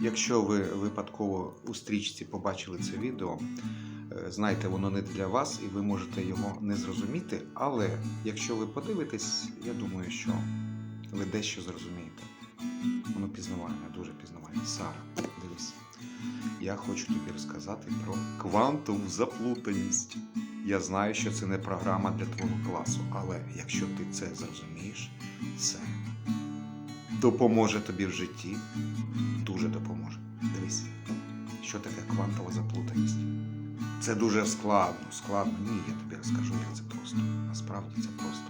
Якщо ви випадково у стрічці побачили це відео, е, знайте, воно не для вас і ви можете його не зрозуміти. Але якщо ви подивитесь, я думаю, що ви дещо зрозумієте. Воно пізнавальне, дуже пізнавальне. Сара, дивись. Я хочу тобі розказати про квантову заплутаність. Я знаю, що це не програма для твого класу, але якщо ти це зрозумієш, це допоможе тобі в житті. Дуже допоможе. Дивись, що таке квантова заплутаність. Це дуже складно, складно. Ні, я тобі розкажу, як це просто. Насправді це просто.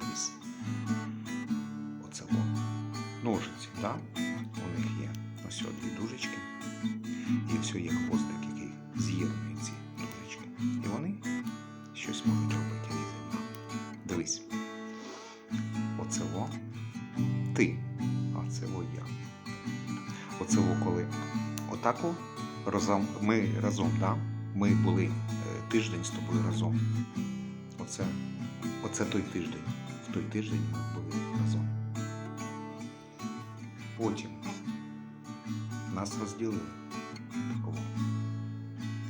Дивись. Оце о. Ножиці, так? У них є ось дві дужечки. І все є хвостик, який з'єднує ці дужечки. І вони щось можуть робити різне. Дивись. Оце во ти, а це во я. Оце коли отако разом, ми разом, да? ми були е, тиждень з тобою разом. Оце, оце той тиждень. В той тиждень ми були разом. Потім нас розділили. О.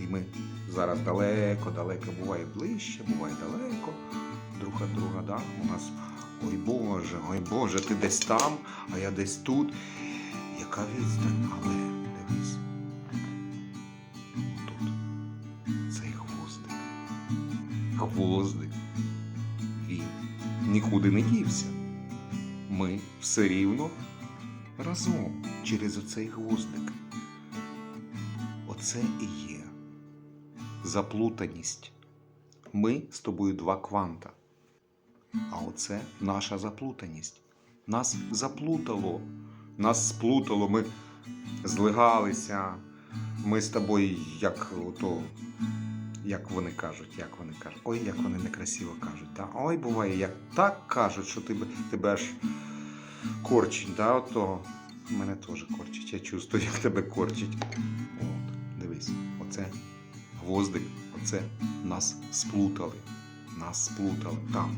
І ми зараз далеко, далеко, буває ближче, буває далеко, друг від друга, да? У нас ой Боже, ой Боже, ти десь там, а я десь тут. Яка відстань, але дивись. Тут цей хвостик. Хвостик. Він нікуди не дівся. Ми все рівно разом через оцей гвоздик. Оце і є заплутаність. Ми з тобою два кванта. А оце наша заплутаність. Нас заплутало, нас сплутало, ми злигалися. Ми з тобою, як ото, як вони кажуть, як вони кажуть, ой, як вони некрасиво кажуть. Та? Ой, буває, як так кажуть, що тебе, тебе аж корчить, да, ото мене теж корчить. Я чувствую, як тебе корчить. От, дивись, оце гвоздик, оце нас сплутали. Нас сплутали там,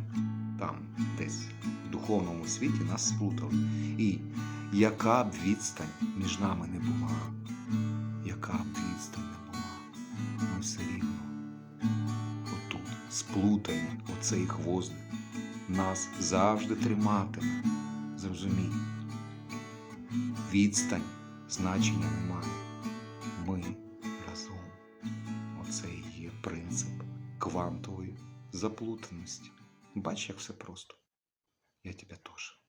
там, десь в духовному світі нас сплутали. І яка б відстань між нами не була, яка б відстань не була, ми все рівно отут сплутані, оцей хвоздик нас завжди триматиме. Зрозумій. Відстань значення немає. Ми разом. Оце і є принцип квантової заплутаності. Бач, як все просто. Я тебе теж.